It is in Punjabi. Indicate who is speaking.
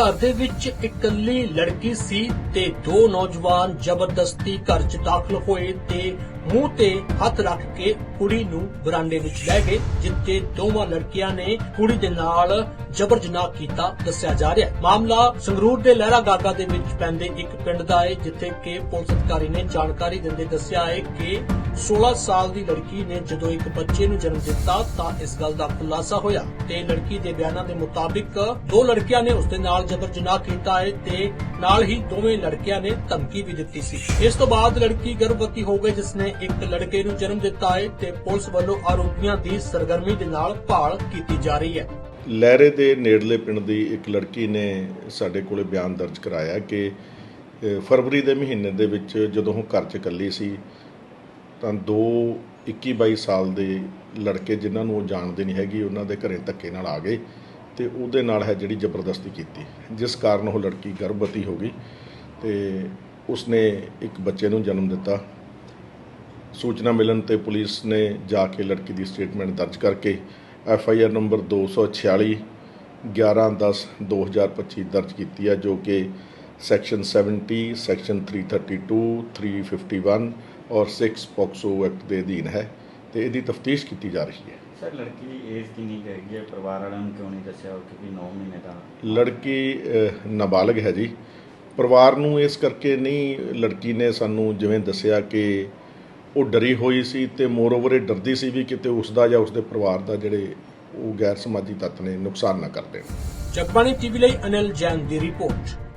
Speaker 1: ਘਰ ਦੇ ਵਿੱਚ ਇਕੱਲੀ ਲੜਕੀ ਸੀ ਤੇ ਦੋ ਨੌਜਵਾਨ ਜ਼ਬਰਦਸਤੀ ਘਰ 'ਚ ਦਾਖਲ ਹੋਏ ਤੇ ਮੂੰਹ ਤੇ ਹੱਥ ਰੱਖ ਕੇ ਕੁੜੀ ਨੂੰ ਬਰਾਂਡੇ ਵਿੱਚ ਲੈ ਗਏ ਜਿੱਥੇ ਦੋਵਾਂ ਲੜਕੀਆਂ ਨੇ ਕੁੜੀ ਦੇ ਨਾਲ ਜਬਰ ਜਨਾਹ ਕੀਤਾ ਦੱਸਿਆ ਜਾ ਰਿਹਾ ਹੈ। ਮਾਮਲਾ ਸੰਗਰੂਰ ਦੇ ਲਹਿਰਾ ਗਾਗਾ ਦੇ ਵਿੱਚ ਪੈਂਦੇ ਇੱਕ ਪਿੰਡ ਦਾ ਹੈ, ਜਿੱਥੇ ਕਿ ਪੁਲਿਸ ਅਧਿਕਾਰੀ ਨੇ ਜਾਣਕਾਰੀ ਦਿੰਦੇ ਦੱਸਿਆ ਹੈ ਕਿ 16 ਸਾਲ ਦੀ ਲੜਕੀ ਨੇ ਜਦੋਂ ਇੱਕ ਬੱਚੇ ਨੂੰ ਜਨਮ ਦਿੱਤਾ ਤਾਂ ਇਸ ਗੱਲ ਦਾ ਖੁਲਾਸਾ ਹੋਇਆ ਤੇ ਲੜਕੀ ਦੇ ਬਿਆਨਾਂ ਦੇ ਮੁਤਾਬਿਕ ਦੋ ਲੜਕੀਆਂ ਨੇ ਉਸ ਦੇ ਨਾਲ ਜਬਰ ਜਨਾਹ ਕੀਤਾ ਹੈ ਤੇ ਨਾਲ ਹੀ ਦੋਵੇਂ ਲੜਕੀਆਂ ਨੇ ਧਮਕੀ ਵੀ ਦਿੱਤੀ ਸੀ। ਇਸ ਤੋਂ ਬਾਅਦ ਲੜਕੀ ਗਰਭਵਤੀ ਹੋ ਗਈ, ਜਿਸ ਨੇ ਇੱਕ ਲੜਕੇ ਨੂੰ ਜਨਮ ਦਿੱਤਾ ਹੈ ਤੇ ਪੁਲਿਸ ਵੱਲੋਂ ਆਰੋਪੀਆਂ ਦੀ ਸਰਗਰਮੀ ਦੇ ਨਾਲ ਭਾਲ ਕੀਤੀ ਜਾ ਰਹੀ ਹੈ।
Speaker 2: ਲਹਿਰੇ ਦੇ ਨੇੜਲੇ ਪਿੰਡ ਦੀ ਇੱਕ ਲੜਕੀ ਨੇ ਸਾਡੇ ਕੋਲੇ ਬਿਆਨ ਦਰਜ ਕਰਾਇਆ ਕਿ ਫਰਵਰੀ ਦੇ ਮਹੀਨੇ ਦੇ ਵਿੱਚ ਜਦੋਂ ਉਹ ਘਰ 'ਚ ਇਕੱਲੀ ਸੀ, ਤਾਂ ਦੋ 21 22 ਸਾਲ ਦੇ ਲੜਕੇ ਜਿਨ੍ਹਾਂ ਨੂੰ ਉਹ ਜਾਣਦੇ ਨਹੀਂ ਹੈਗੀ, ਉਹਨਾਂ ਦੇ ਘਰੇ ਧੱਕੇ ਨਾਲ ਆ ਗਏ ਤੇ ਉਹਦੇ ਨਾਲ ਹੈ ਜਿਹੜੀ ਜ਼ਬਰਦਸਤੀ ਕੀਤੀ। ਜਿਸ ਕਾਰਨ ਉਹ ਲੜਕੀ ਗਰਭਵਤੀ ਹੋ ਗਈ ਤੇ ਉਸਨੇ ਇੱਕ ਬੱਚੇ ਨੂੰ ਜਨਮ ਦਿੱਤਾ। ਸੂਚਨਾ ਮਿਲਣ ਤੇ ਪੁਲਿਸ ਨੇ ਜਾ ਕੇ ਲੜਕੀ ਦੀ ਸਟੇਟਮੈਂਟ ਦਰਜ ਕਰਕੇ ਐਫ ਆਈ ਆਰ ਨੰਬਰ 246 1110 2025 ਦਰਜ ਕੀਤੀ ਹੈ ਜੋ ਕਿ ਸੈਕਸ਼ਨ 70 ਸੈਕਸ਼ਨ 332 351 ਔਰ 6 ਪੋਕਸੋ ਐਕਟ ਦੇ ਅਧੀਨ ਹੈ ਤੇ ਇਹਦੀ ਤਫਤੀਸ਼ ਕੀਤੀ ਜਾ ਰਹੀ ਹੈ।
Speaker 3: ਸਰ ਲੜਕੀ ਦੀ ਏਜ ਕਿੰਨੀ ਕੁ ਹੈਗੀ ਹੈ? ਪਰਿਵਾਰ ਵਾਲਿਆਂ ਨੂੰ ਕਿਉਂ ਨਹੀਂ ਦੱਸਿਆ ਕਿਉਂਕਿ 9 ਮਹੀਨੇ ਦਾ?
Speaker 2: ਲੜਕੀ ਨਾਬਾਲਗ ਹੈ ਜੀ। ਪਰਿਵਾਰ ਨੂੰ ਇਸ ਕਰਕੇ ਨਹੀਂ ਲੜਕੀ ਨੇ ਸਾਨੂੰ ਜਿਵੇਂ ਦੱਸਿਆ ਕਿ ਉਹ ਡਰੀ ਹੋਈ ਸੀ ਤੇ ਮੋਰਓਵਰ ਇਹ ਡਰਦੀ ਸੀ ਵੀ ਕਿਤੇ ਉਸ ਦਾ ਜਾਂ ਉਸਦੇ ਪਰਿਵਾਰ ਦਾ ਜਿਹੜੇ ਉਹ ਗੈਰ ਸਮਾਜੀ ਤੱਤ ਨੇ, ਨੁਕਸਾਨ ਨਾ ਕਰ ਦੇਣ।
Speaker 1: ਜਗਬਾਣੀ ਟੀਵੀ ਲਈ ਅਨਿਲ ਜੈਨ ਦੀ ਰਿਪੋਰਟ।